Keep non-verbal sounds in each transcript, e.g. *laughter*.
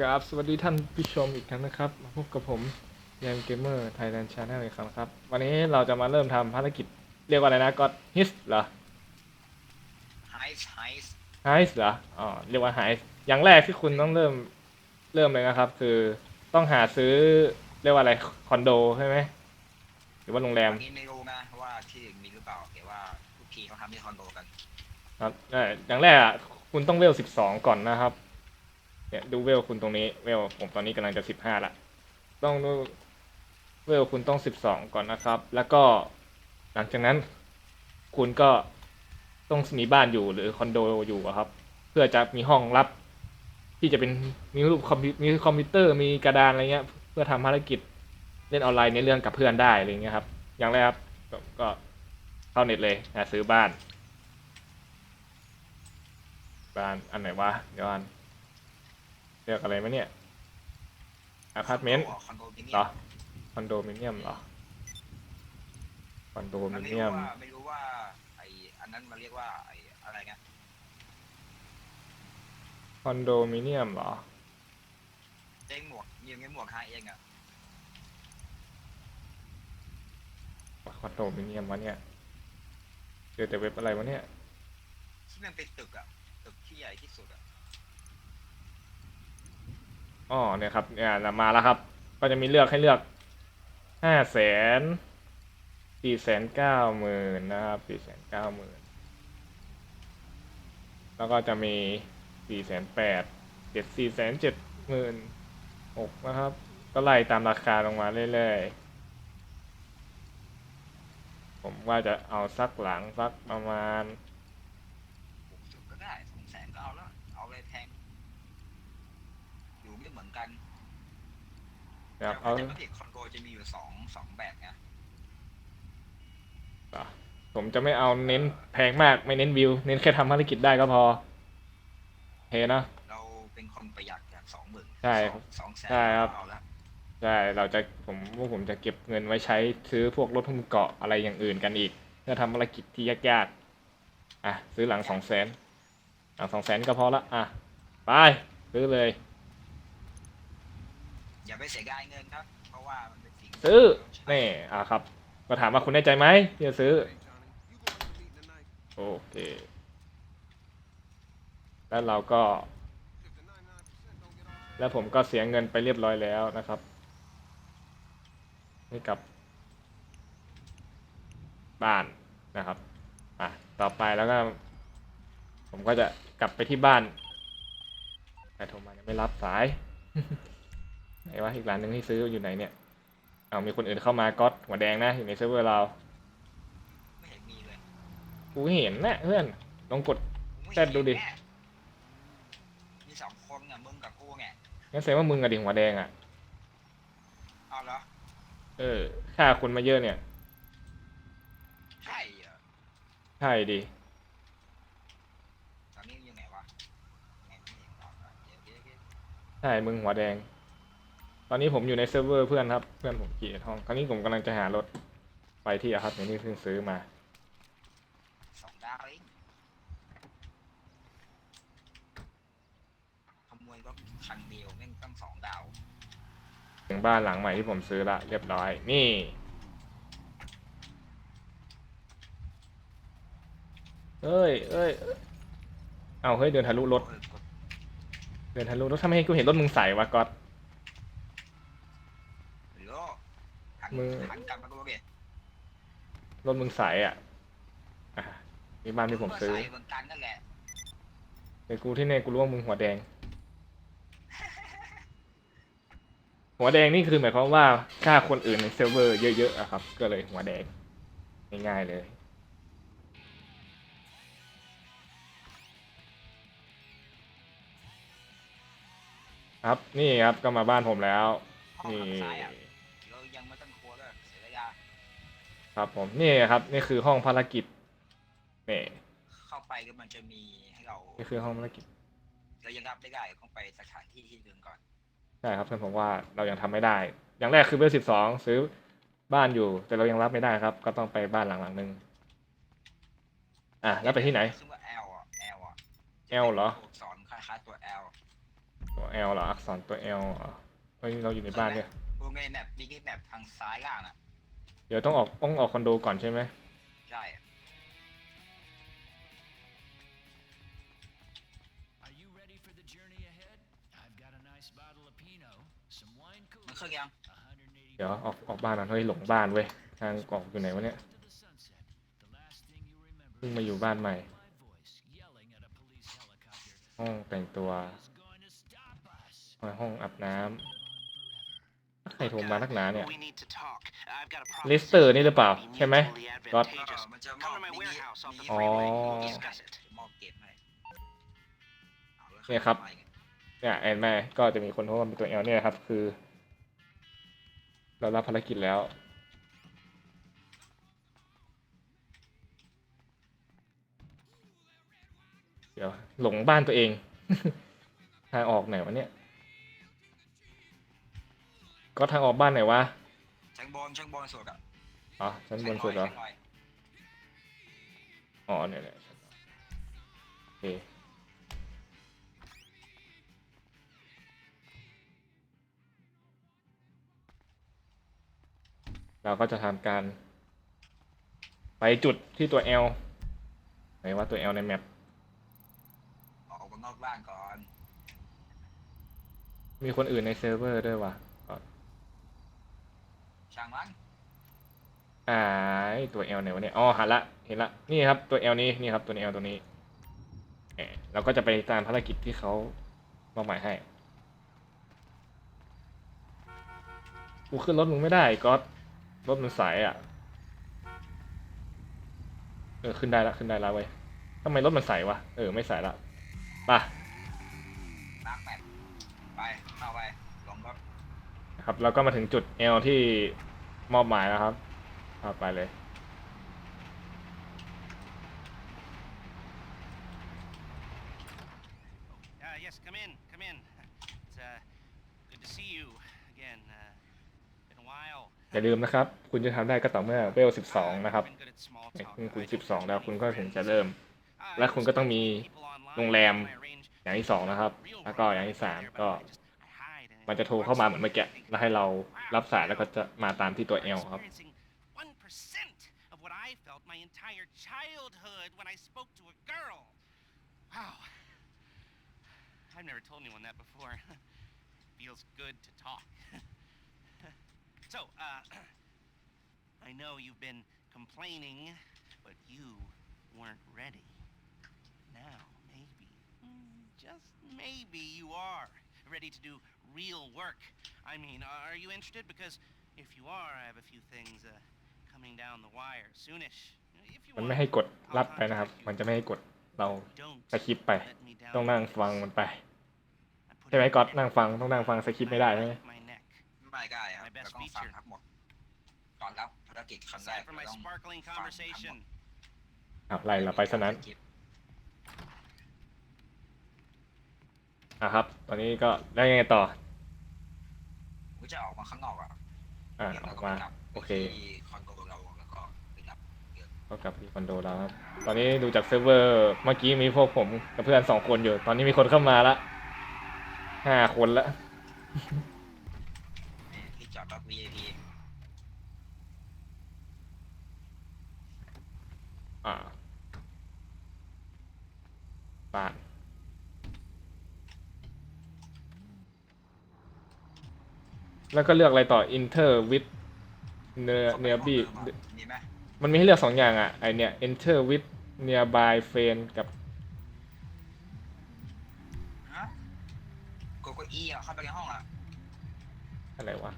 ครับสวัสดีท่านผู้ชมอีกครั้งนะครับมาพบกับผมยมเกมเมอร์ไทยแลนด์ชาแนลอีกครั้งนะครับ วันนี้เราจะมาเริ่มทำภารกิจเรียกว่าอะไรนะก็ฮิสเหรอไฮส์ไฮส์ไฮส์เหรออ๋อเรียกว่าไฮส์อย่างแรกที่คุณต้องเริ่มเริ่มเลยนะครับ คือต้องหาซื้อเรียกว่าอะไรคอนโดใช่ไหมหรือว่าโรงแรมอันนี้ไม่รู้นะว่าที่อื่นมีหรือเปล่าแต่ว่าทุกทีเขาทำที่คอนโดกัน ครับได้อย่างแรกอะคุณต้องเวลสิบสองก่อนนะครับ เนี่ยดูเวลคุณตรงนี้เวลผมตอนนี้กำลังจะสิบห้าละต้องดูเวลคุณต้องสิบสองก่อนนะครับ แล้วก็หลังจากนั้น คุณก็ต้องมีบ้านอยู่หรือคอนโดอยู่ครับ เพื่อจะมีห้องรับ ที่จะเป็นมีรูปคอมพิวมีคอมพิวเตอร์มีกระดานอะไรเงี้ย เพื่อทำภารกิจเล่นออนไลน์ในเรื่องกับเพื่อนได้อะไรเงี้ยครับ อย่างแรกครับกก็เข้าเน็ตเลยหาซื้อบ้าน บ้านอันไหนวะเดี๋ยวอัน เรียกอะไรมาเนี่ยอพาร์ตเมนต์คอนโดมิเนีเหรยอมคอนโดมิเนียมเหรอคอนโดมัมินไม่เนียรู้มว่าไม่รู้ว่าไออันนั้นมันเรียกว่าไออะไรนะคอนโดมิเนียมเหรอเจ๊งหมวกมีเงี้ยหมวกหาเองอะคอนโดมิเนียมวะเนี่ยเจอแต่เว็บอะไรวะเนี่ยที่มันเป็นตึกอะตึกที่ใหญ่ที่สุดอะ อ๋อเนี่ยครับเนี่ยมาแล้วครับ ก็จะมีเลือกให้เลือกห้าแสนสี่แสนเก้าหมื่นนะครับสี่แสนเก้าหมื่นแล้วก็จะมีสี่แสนแปดเจ็ดสี่แสนเจ็ดหมื่นหกนะครับ ก็ไล่ตามราคาลงมาเรื่อยๆ ผมว่าจะเอาสักหลังสักประมาณ หกสิบก็ได้สองแสนก็เอาแล้วเอาเลยแพงอยู่ไม่เหมือนกัน นะ ครับแต่เอาแต่ปกติคอนโดจะมีอยู่สองสองแบบไงอะผมจะไม่เอาเน้นแพงมากไม่เน้นวิว เน้นแค่ทำภารกิจได้ก็พอโอเคนะเราเป็นคนประหยัดจากสองหมื่นใช่ครับสองแสนใช่ครับ เอาละใช่เราจะผมว่าผมจะเก็บเงินไว้ใช้ซื้อพวกรถหุ้มเกาะอะไรอย่างอื่นกันอีกเพื่อทำภารกิจที่ยากๆอะซื้อหลังสองแสนหลังสองแสนก็พอละอะไปซื้อเลย อย่าไปเสียดายเงินครับ เพราะว่ามันเป็นสิ่งที่ซื้อเราใช้นี่อะครับมาถามว่าคุณแน่ใจไหมที่จะซื้อ โอเค แล้วเราก็ แล้วผมก็เสียเงินไปเรียบร้อยแล้วนะครับให้กับ บ้านนะครับอะต่อไปแล้วก็ ผมก็จะกลับไปที่บ้านใครโทรมายังไม่รับสาย ไหนวะอีกร้านหนึ่งที่ซื้ออยู่ไหนเนี่ยเอามีคนอื่นเข้ามาก๊อตหัวแดงนะอยู่ในเซิร์ฟเวอร์เราไม่เห็นมีเลยกูเห็นนะเพื่อนลองกดผมไม่แชทดูดิเห็นแน่มีสองคนอะมึงกับกูไงงั้นแสดงว่ามึงอะดิหัวแดงอะเอาเหรอเออฆ่าคนมาเยอะเนี่ยใช่เหรอใช่ดิตอนนี้อยู่ไหนวะไหนไม่เห็นหรอกอะเดี๋ยวเดี๋ยวเดี๋ยวใช่มึงหัวแดง ตอนนี้ผมอยู่ในเซิร์ฟเวอร์เพื่อนครับ เพื่อนผมขี่ห้อง คราวนี้ผมกำลังจะหารถไปที่อะครับอย่างที่เพิ่งซื้อมา สองดาวเองขโมยรถคันเดียวแม่งตั้งสองดาว ถึงบ้านหลังใหม่ที่ผมซื้อละเรียบร้อย นี่ เอ้ยเอ้ย เอ้ยเอาเฮ้ยเดินทะลุรถเออกดเดินทะลุรถทำไมให้กูเห็นรถมึงใส่วะก๊อต หรือหัน มือ หันกลับมาดูดิรถมึงใส่อะอะนี่บ้านที่ผมซื้อใส่เหมือนกันนั่นแหละแต่กูที่เนี่ยกูรู้ว่ามึงหัวแดง หัวแดงนี่คือหมายความว่าฆ่าคนอื่นในเซิร์ฟเวอร์เยอะๆอะครับ ก็เลยหัวแดงง่ายๆเลย ครับนี่ครับก็มาบ้านผมแล้ว ห้องนี่ทางซ้ายอะ ครับผมนี่ครับนี่คือห้องภารกิจนี่เข้าไปก็มันจะมีให้เรานี่คือห้องภารกิจเรายังรับไม่ได้ต้องไปสถานที่ที่หนึ่งก่อนใช่ครับเพื่อนผมว่าเรายังทำไม่ได้ อย่างแรกคือเบอร์สิบสองซื้อบ้านอยู่ แต่เรายังรับไม่ได้ครับ ก็ต้องไปบ้านหลังหลังๆหนึ่งอะแล้วไปที่ไหนซึ่งว่า L อะ L อะ L เหรอตัวอักษรคล้ายๆตัว L ตัว L เหรออักษรตัว L เหรอเฮ้ยเราอยู่ในบ้านเนี่ยดูไงแมปดีที่แมปทางซ้ายล่างอะ เดี๋ยวต้องออกต้องออกคอนโดก่อนใช่ไหมใช่อะ Are you ready for the journey ahead? I've got a nice bottle of Pinot, some wine มัน cooler, เครื่องยัง180เดี๋ยวออกออกบ้านก่อนเฮ้ยหลงบ้านเว้ยทางออกอยู่ไหนวะเนี่ย to the sunset. The last thing you remember เพิ่งมาอยู่บ้านใหม่ is my voice yelling at a police helicopter. ห้องแต่งตัว Is going to stop us. ห้องอาบน้ำ On forever. ใครโทรมานักหนาเนี่ย We need to talk. I've got a ลิสเตอร์นี่หรือเปล่า ใช่ไหม mutually ก๊อตเอ advantageous. อมันจะมอบ Come to my มินิ warehouse off the มินิ freeway. We'll Discuss it. มอบเก็บให้อาแล้วเนี่ยครับไปไงเนี่ยแอนแม่ก็จะมีคนโทรมาเป็นตัว L เนี่ยครับ คือ เรารับภารกิจแล้วเดี๋ยวหลงบ้านตัวเองทางออกไหนวะเนี่ย ก็ทางออกบ้านไหนวะชั้นบนชั้นบนสุดอะอ๋อชั้นบนสุดเหรอชั้นลอยอ๋อเนี่ยเนี่ยโอเคเราก็จะทำการ ไปจุดที่ตัว L ไหนว่าตัว L ในแมปออกมานอกบ้านก่อน มีคนอื่นในเซิร์ฟเวอร์ด้วยว่ะก็ ช่างมันอ่าไอ้ตัว L ไหนวะเนี่ยอ๋อหันละเห็นละนี่ครับตัว L นี้นี่ครับตัว L ตัวนี้เออเราก็จะไปตามภารกิจที่เขามอบหมายให้กูขึ้นรถมึงไม่ได้ก็รถมันสายอะเออขึ้นได้ละขึ้นได้ละเว้ยทำไมรถมันสายวะ เออไม่สายละไป่ะล้างแมปไปเข้าไปลงรถนะครับ แล้วก็มาถึงจุด L ที่ มอบหมายแล้วครับเอาไปเลย Uh, yes, come in, come in. It's uh, good to see you again. Uh, been a while. อย่าลืมนะครับ คุณจะทำได้ก็ต่อเมื่อเวล12 นะครับ Been good at small เนี่ย talk, คุณคุณ right? 12 แล้วคุณก็ถึงจะเริ่ม Uh, และคุณก็ต้องมี people online, โรงแรม I arrange อย่างที่สองนะครับ real แล้วก็อย่างที่ room สาม there, but ก็ I just- I hide and มันจะโทรเข้ามาเหมือนเมื่อกี้แล้วให้เรารับสายแล้วก็จะมาตามที่ตัว L ครับ experiencing 1% of what I felt my entire childhood when I spoke to a girl. Wow. I've never told anyone that before. Feels good to talk. so, uh, I know you've been complaining, but you weren't ready. Now, maybe, mm, just maybe you are ready to do real work. I mean, are you interested? Because if you are, I have a few things uh, coming down the wire soonish. If you มัน want, ไม่ให้กดรับไปนะครับ มันจะไม่ให้กดเรา don't สคริปต์ไป let me down. ต้องนั่งฟังมันไป I put ใช่ไหม it ก๊อต in นั่งฟังต้องนั่งฟังสคริปต์ไม่ได้ใช่ไหม my neck. ไม่ได้ครับ My best เราต้องฟัง feature ทั้งหมดก่อนรับภารกิจครั้งแรก Aside from เรา my ต้อง sparkling fun, conversation. อ้าวไล่เราไปซะนั้น อะครับ ตอนนี้ก็ได้ยังไงต่อ ผมจะออกมาข้างนอกอะอ่าเดี๋ยวอเราอกก็ไปมา รับโอเค ที่คอนโดเราแล้วก็ไปรับก็กลับที่คอนโดแล้วครับ ตอนนี้ดูจากเซิร์ฟเวอร์เมื่อกี้มีพวกผมกับเพื่อนสองคนอยู่ ตอนนี้มีคนเข้ามาละห้าคนละ ที่จอดรถ VIP อ่าบ้าน แล้วก็เลือกอะไรต่อ Enter with เนื้อเข้าไปเนื้อห้งบีดิมอะมีไหมมันมีให้เลือกสองอย่างอะไอเนี่ย Enter with nearby friend กับฮะกดกด E อะเข้าไปในห้องอะอะไรวะ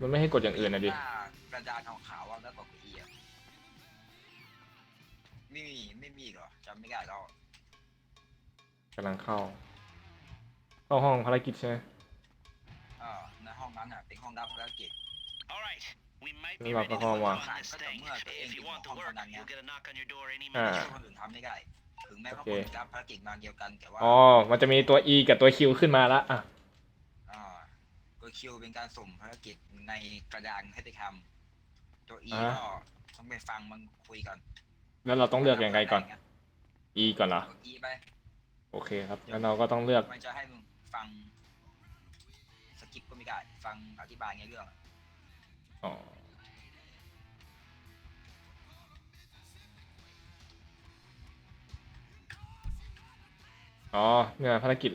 มันไม่ให้กดอย่างอื่นนะดิหน้ากระดานขาวๆอะแล้วกดกด E อะไม่มีไม่มีเหรอจำไม่ได้แล้ว กำลังเข้า เข้าห้องภารกิจใช่ไหม เออในห้องนั้นอะเป็นห้องรับภารกิจ All right, we might Ini be lah ready to paham, move Wak. on this thing. Ketemu lah, If you ketemu want to orang work, pandangnya. you'll get a knock on your door any อ่า minute. ช่วยคนอื่นทำไม่ได้ ถึงแม้ว่าโอเคคุณรับภารกิจมาเดียวกันแต่ว่าอ๋อ มันจะมีตัว E กับตัว Q ขึ้นมาละอะอ่าตัวคิวเป็นการสุ่มภารกิจในกระดานให้ไปทำตัว E อ่า ก็ต้องไปฟังมันคุยกันแล้วเราต้องเลือกยังไงก่อน E ก่อนเหรอกด E ไปโอเคครับงั้นเราก็ต้องเลือก มันจะให้มึงฟังส กิปก็ไม่ได้ฟังอธิบายในเรื่องอะอ๋ออ๋อเนี่ยภารกิจ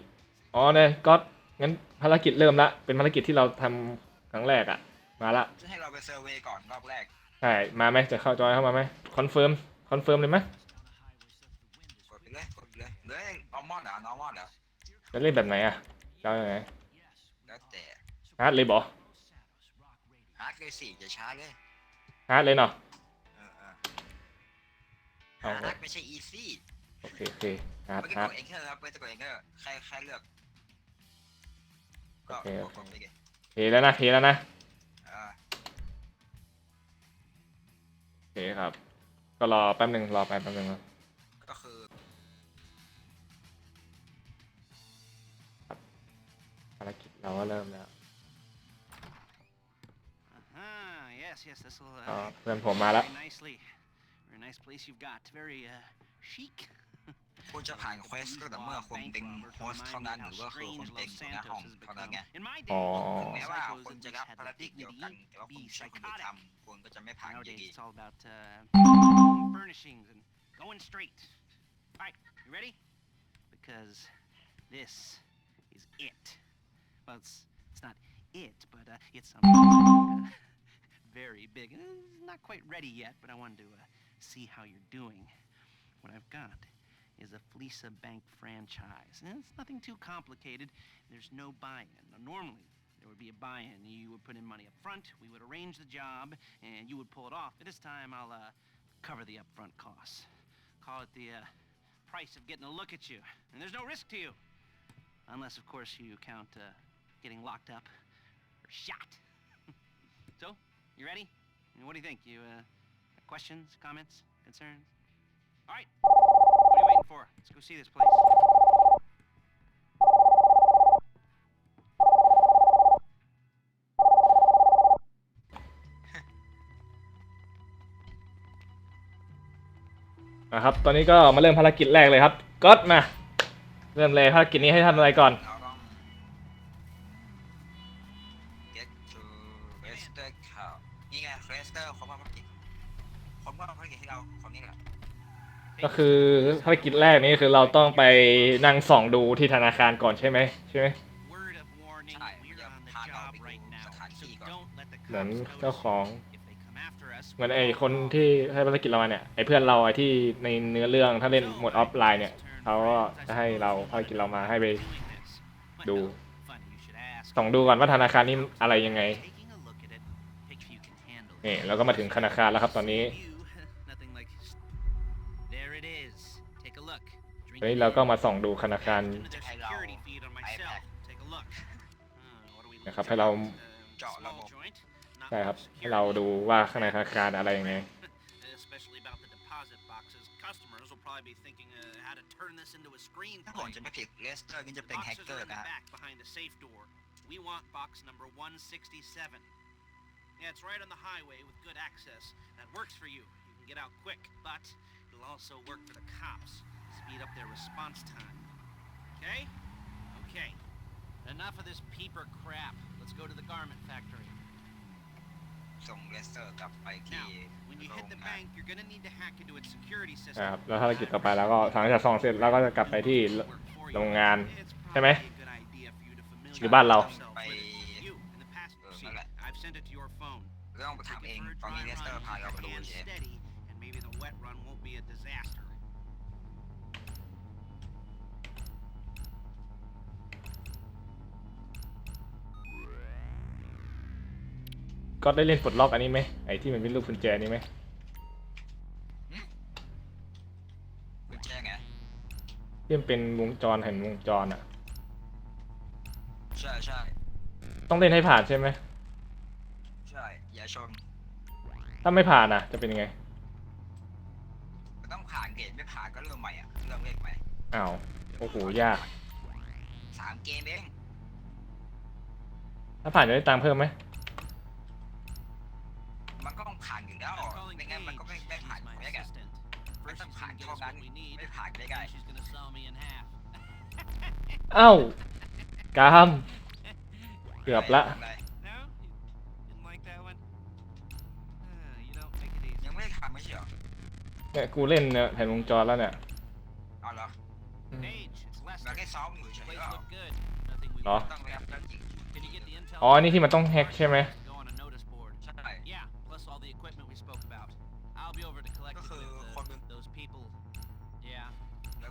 อ๋อเนี่ยก็งั้นภารกิจเริ่มละ เป็นภารกิจที่เราทำครั้งแรกอะมาละจะให้เราไปเซอร์เวย์ก่อนรอบแรกใช่ มาไหมจะเข้าจอยเข้ามาไหมคอนเฟิร์ม คอนเฟิร์มเลยไหมกดไปเลยกดไปเลยเลยนอร์มอลเหรอนอร์มอลเหรอจะเล่นแบบไหนอะจะเอาอย่างไงแล้วแต่ ฮาร์ดเลยบอฮาร์ดเลยสิอย่าช้าเลยฮาร์ดเลยเนาะเออเออเอาฮาร์ดไม่ใช่อีซี่โอเคโอเคฮาร์ดเมื่อกี้ฮาร์กดดเอ็นเตอร์ครับเมื่อกี้กดเอ็นเตอร์ใครใครเลือกก็โอเคกโอดเคกดไปเลยเทแล้วนะเทแล้วนะอ่าโอเคครับ ก็รอแป๊บหนึ่งรอไปแป๊บหนึ่งครับก็คือภารกิจเราก็เริ่มแล้ว Yes, yes, this will อ๋อ uh, เพื่อนผมมาแล้ว very nicely. Very nice place you've got. Very uh, chic. *laughs* คุณจะผ่านเควสก็แต่เมื่อคุณเป็นโฮสต์เท่านั้นหรือว่าคือคุณเป็นหัวหน้าห้องเท่านั้นไง In my อ๋อ day, ถึงแม้ว่า psychos คุณ at จะ least รับ had ภาร the กิจเดียวกัน dignity แต่ว่า to คุณ be ใช้คุณไป psychotic. ทำคุณก็จะไม่ผ่านอยู่ Nowadays, ดี it's all about uh, furnishings and going straight. All right, you ready? Because this is it. Well, it's it's not it, but uh, it's something uh, very big. Uh, not quite ready yet, but I wanted to uh, see how you're doing. What I've got is a Felisa Bank franchise. And it's nothing too complicated. There's no buy-in. Now, normally, there would be a buy-in. You would put in money up front, we would arrange the job, and you would pull it off. But this time, I'll uh, cover the upfront costs. Call it the uh, price of getting a look at you. And there's no risk to you. Unless, of course, you count uh, getting locked up or shot. You ready? What do you think? You uh, questions, comments, concerns? All right. What are you waiting for? Let's go see this place. นะครับ ตอนนี้ก็มาเริ่มภารกิจแรกเลยครับ ก็มา เริ่มเลยภารกิจนี้ให้ทำอะไรก่อนเก็คือภารกิจแรกนี้คือเราต้องไปนั่งส่องดูที่ธนาคารก่อนใช่ไหมใช่ไหมเหมือนเจ้าของเหมือนไอ้คนที่ให้ภารกิจเรามาเนี่ยไอ้เพื่อนเราไอ้ที่ในเนื้อเรื่องถ้าเล่นโหมดออฟไลน์เนี่ยเขาก็จะให้เราภารกิจเรามาให้ไปดูส่องดูก่อนว่าธนาคารนี้อะไรยังไงนี่เราก็มาถึงธนาคารแล้วครับตอนนี้ ฮ้ย it เราก็ in. มาส่องดูธนาคาร Into their security feed on my cell. Take a look. Uh, what do we นะครับ lose? ให้เรา Uh, Jar small level. joint, not ใช่ครับ much ให้เรา security. ดูว่าข้างในธนาคารอะไรยังไง Especially about the deposit boxes. Customers will probably be thinking uh, how to turn this into a ถ้าผม screenplay. จะไม่ผิด Lester นี่จะเป็นแฮก Boxes เกอ are ร์ in the นะฮะ back behind the safe door. We want box number 167. Yeah, it's right on the highway with good access. That works for you. You can get out quick, but it'll also work for the cops. Speed up their response time. Okay? Okay. Enough of this peeper crap. Let's go to the garment factory. ส่ง Lester กลับไปที่ Now, when you hit the โรงงาน bank, you're gonna need to hack into its security system. นะครับแล้วภารกิจต่อไปเราก็หลังจากส่องเสร็จเราก็จะกลับไปที่ Work for you. โรงงาน It's ใช่ไหม probably a good idea for you to หรือ familiarize บ้านเรา yourself with it. You, in the passenger Uh, seat. alright. I've sent it to your phone. เรื่องไปถาม Take เอ it ง for a ตอนนี้ dry Lester run, พาเรา keep ไป your ดู hands เฉย steady, ก็ได้เล่นปลดล็อกอันนี้ไหมไอ้ที่มันเป็นลูกกุญแจนี่ไหมกุญแจไงที่มันเป็นวงจรเห็นวงจรอะ ใช่ใช่ต้องเล่นให้ผ่านใช่ไหมใช่ อย่าชนถ้าไม่ผ่านอะ จะเป็นยังไงก็ต้องผ่านเกณฑ์ไม่ผ่านก็เริ่มใหม่อะเริ่มเล่นใหม่อ้าวโอ้โหยากสามเกมเองถ้าผ่านจะได้ตังค์เพิ่มไหม ผ่าน gonna get เท่า us นั้น what we need, ไม่ผ่านไม่ then ได้ she's gonna saw me in half. เอ้ากามเกือบละอะไร No? You didn't like that one? Uh, you know, take it easy. ยังไม่ได้ทำไม่ใช่เหรอเนี่ยกูเล่นเนี่ยแผ่นวงจรแล้วเนี่ยเอาเหรอ Paige, it's เรา Lester. แค่ซ้อมอยู่เฉย Place ๆก็ look good. Nothing we เหรอ ต้องแรปแล้วจริง Can you get the intel? อ๋อนี่ที่มันต้องแฮกใช่ไหม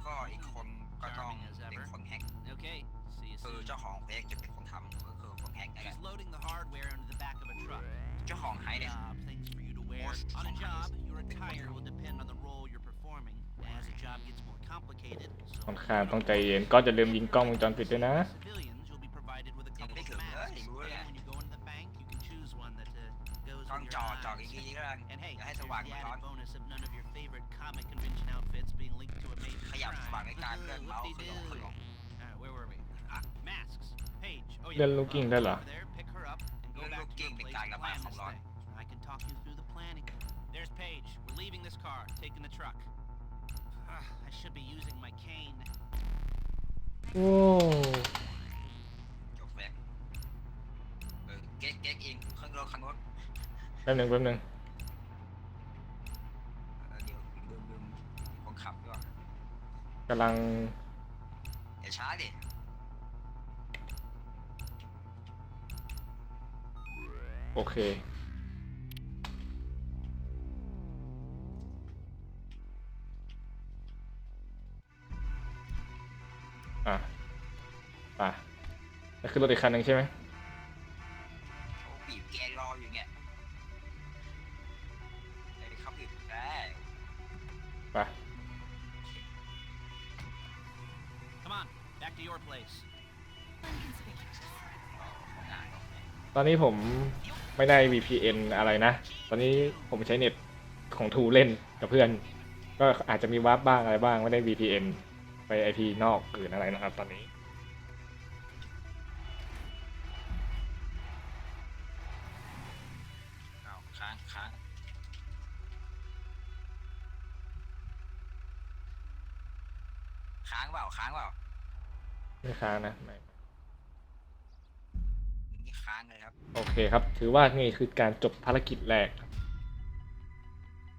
แล้วก็อีกคนก็ต้องเป็นคนแฮก Okay. See you คือ soon. เจ้าของเพจจะเป็นคนทำก็คือคนแฮกนั่นแหละ She's loading the hardware into the back of a truck. เจ้าของไฮเนี่ย Job, things for you to wear. Most On a companies job, your think attire more. will depend on the role you're performing. As the job gets more complicated, so ค่อนข้างต้องใจเย็นก็จะลืมยิงกล้องวงจรปิดด้วยนะ civilians, you'll be provided with a Yeah, couple make of it masks. nice, And yeah. when you go into the bank, you can choose one that uh, goes ต้อง with จ your อดจอด eyes. อีกทีก็ได้ And hey, อย่าให้ there's สว่าง the มันร้อน added bonus of none of your favorite comic convention ยับสว่าง crime. ในการเลื่อนเมาส์ขึ้นลงขึ้นลง Alright, where were we? Ah, masks. Page. Oh yeah. เลื่อนลูกกิ้งได้เหรอ Over there, pick her up and go เลื่อน back ลูก to กิ้ง your เป็น place การ and ระบาย plan ความ this ร้อน thing. I can talk you through the planning. There's Paige. We're leaving this car, taking the truck. Ah, I should be using my cane. โอ้ จบแฟกเออเก๊กเก๊กเองเครื่องรถคันรถ แป๊บหนึ่งแป๊บหนึ่ง กำลังอย่าช้าดิโอเค อะไป่ะแล้วขึ้นรถอีกคันหนึ่งใช่ไหม อนนี้ผมไม่ได้ VPN อะไรนะ ตอนนี้ผมใช้เน็ตของทูเล่นกับเพื่อน ก็อาจจะมีวาร์ปบ้างอะไรบ้างไม่ได้ VPN ไป IP นอกอื่นอะไรนะครับ ตอนนี้เอาค้างค้างค้างเปล่าค้างเปล่า ไม่ค้างนะไม่นี่ค้างเลยครับ โอเคครับ ถือว่านี่คือการจบภารกิจแรก